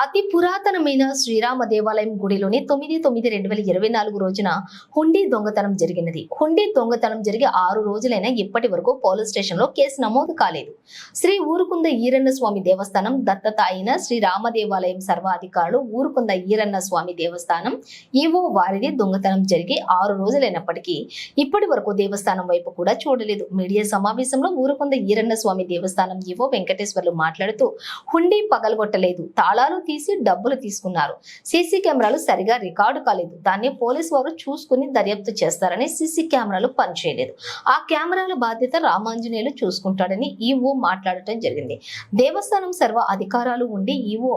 అతి పురాతనమైన శ్రీరామ దేవాలయం గుడిలోని తొమ్మిది తొమ్మిది రెండు వేల ఇరవై నాలుగు రోజున హుండీ దొంగతనం జరిగినది. హుండీ దొంగతనం జరిగి ఆరు రోజులైనా ఇప్పటి వరకు పోలీస్ స్టేషన్లో కేసు నమోదు కాలేదు. శ్రీ ఊరుకుంద ఈరన్న స్వామి దేవస్థానం దత్తత అయిన శ్రీ రామ దేవాలయం సర్వాధికారులు ఊరుకుంద ఈరన్న స్వామి దేవస్థానం ఈవో వారిది దొంగతనం జరిగి ఆరు రోజులైనప్పటికీ ఇప్పటి వరకు దేవస్థానం వైపు కూడా చూడలేదు. మీడియా సమావేశంలో ఊరుకుంద ఈరన్న స్వామి దేవస్థానం ఈవో వెంకటేశ్వర్లు మాట్లాడుతూ హుండీ పగలగొట్టలేదు. తాళాలు తీసి డబ్బులు తీసుకున్నారు. సీసీ కెమెరాలు సరిగా రికార్డు కాలేదు. దాన్ని పోలీసు వారు చూసుకుని దర్యాప్తు చేస్తారని సీసీ కెమెరాలు పనిచేయలేదు. ఆ కెమెరాల బాధ్యత రామాంజనేయులు చూసుకుంటాడని ఈవో మాట్లాడటం జరిగింది. దేవస్థానం సర్వ అధికారాలు ఉండి ఈవో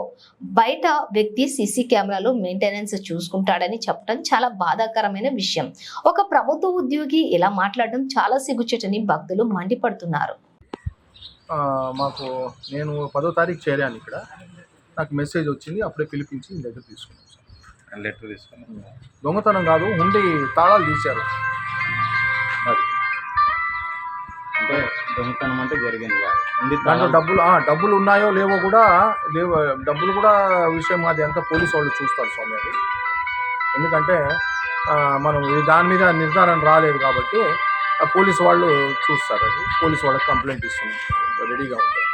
బయట వ్యక్తి సీసీ కెమెరాలు మెయింటెనెన్స్ చూసుకుంటాడని చెప్పడం చాలా బాధాకరమైన విషయం. ఒక ప్రభుత్వ ఉద్యోగి ఇలా మాట్లాడడం చాలా సిగ్గుచేటని భక్తులు మండిపడుతున్నారు. మాకు నేను పదో తారీఖు చేరాను ఇక్కడ. నాకు మెసేజ్ వచ్చింది అప్పుడే పిలిపించి మీ దగ్గర తీసుకున్నాను సార్. లెటర్ తీసుకున్నాం. దొంగతనం కాదు ఉండి తాళాలు తీశారు. అది. అంటే దొంగతనం అంటే జరిగింది కాదు. ఉంది దాంట్లో తాళాలు- డబ్బులు ఆ, డబ్బులు ఉన్నాయో లేవో కూడా లేవో డబ్బులు కూడా విషయం అది అంతా పోలీసు వాళ్ళు చూస్తారు స్వామి అది. ఎందుకంటే ఆ, మనం ఈ దాని మీద నిర్ధారణ రాలేదు కాబట్టి ఆ పోలీసు వాళ్ళు చూస్తారు అది. పోలీసు వాళ్ళకి కంప్లైంట్ ఇస్తున్నాం. రెడీగా ఉంటారు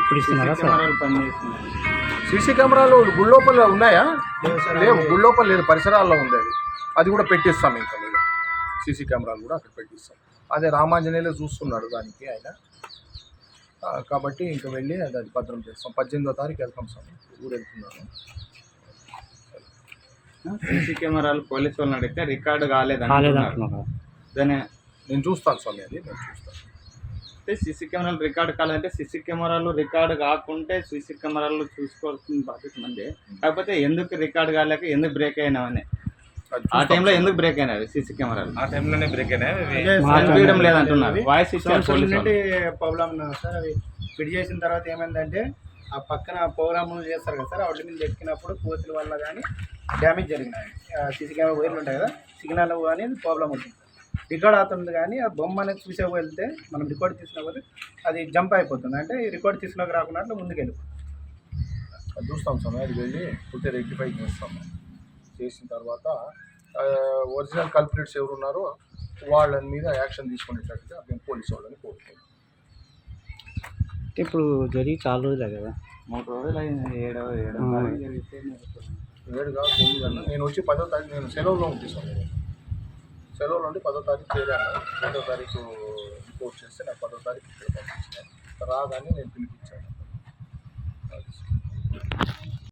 ఇప్పుడు ఇస్తున్నారా సీసీ సార్? కెమెరాలు పనిచేస్తున్నాయి. సీసీ కెమెరాలు గుళ్ళోపల ఉన్నాయా? లేవు గుళ్ళోపల లేదు పరిసరాల్లో ఉంది అది అది కూడా పెట్టిస్తాం ఇంకా మీరు సీసీ కెమెరాలు కూడా అక్కడ పెట్టిస్తాం. అదే రామాంజనేయులు చూస్తున్నాడు దానికి ఆయన. ఆ, కాబట్టి ఇంకా వెళ్ళి అది అది భద్రం చేస్తాం. పద్దెనిమిదో తారీఖు వెళ్తాం సార్. ఊరు వెళ్తున్నాను సీసీ కెమెరాలు పోలీసు వాళ్ళని అడిగితే రికార్డు కాలేదు కాలేదంటున్నారు. దాని నేను చూస్తాను స్వామి అది నేను చూస్తాను. అంటే సీసీ కెమెరాలు రికార్డు కాలేదంటే సీసీ కెమెరాలు రికార్డు కాకుంటే సీసీ కెమెరాలు చూసుకోవాల్సిన బాధ్యత మంది కాకపోతే ఎందుకు రికార్డు కాలేక ఎందుకు బ్రేక్ అయినావని. అది ఆ టైంలో. ఎందుకు బ్రేక్ అయినవి సీసీ కెమెరాలు? ఆ టైంలోనే బ్రేక్ అయినాయి లేదంటున్నారు. వాయిస్ ప్రాబ్లం ఉన్నది సార్ అవి ఫిట్ చేసిన తర్వాత ఏమైందంటే ఆ పక్కన ప్రోగ్రామ్ చేస్తారు కదా సార్ వాటి మీద ఎక్కినప్పుడు కోతుల వల్ల కానీ డ్యామేజ్ జరిగినాయి. సీసీ కెమెరా వైర్లు ఉంటాయి కదా సిగ్నల్ కానీ ప్రాబ్లం అవుతుంది. రికార్డ్ అవుతుంది కానీ ఆ బొమ్మ అనేది చూసే వెళ్తే మనం రికార్డ్ తీసినప్పుడు అది జంప్ అయిపోతుంది. అంటే ఈ రికార్డ్ తీసినాక రాకుండా అట్లా ముందుకు వెళ్ళిపోతుంది అది చూస్తాం స్వామి అది వెళ్ళి ఫుడ్ రెక్టిఫై చేస్తాము చేసిన తర్వాత ఒరిజినల్ కల్పరేట్స్ ఎవరు ఉన్నారో వాళ్ళ మీద యాక్షన్ తీసుకునేటట్టుగా మేము పోలీసు వాళ్ళని కోరుకుంటాం. అంటే ఇప్పుడు జరిగి చాలా రోజులే కదా? మూడు రోజులు అయింది ఏడవ ఏడవ జరిగితే ఏడుగా తొమ్మిది నేను వచ్చి పదో తారీఖు నేను సెలవులో ఉంటాను సెలవు నుండి పదో తారీఖు చేరాను. పదో తారీఖు రిపోర్ట్ చేస్తే నాకు పదో తారీఖు ఇక్కడ పంపించాను రాగానే నేను పిలిపించాను.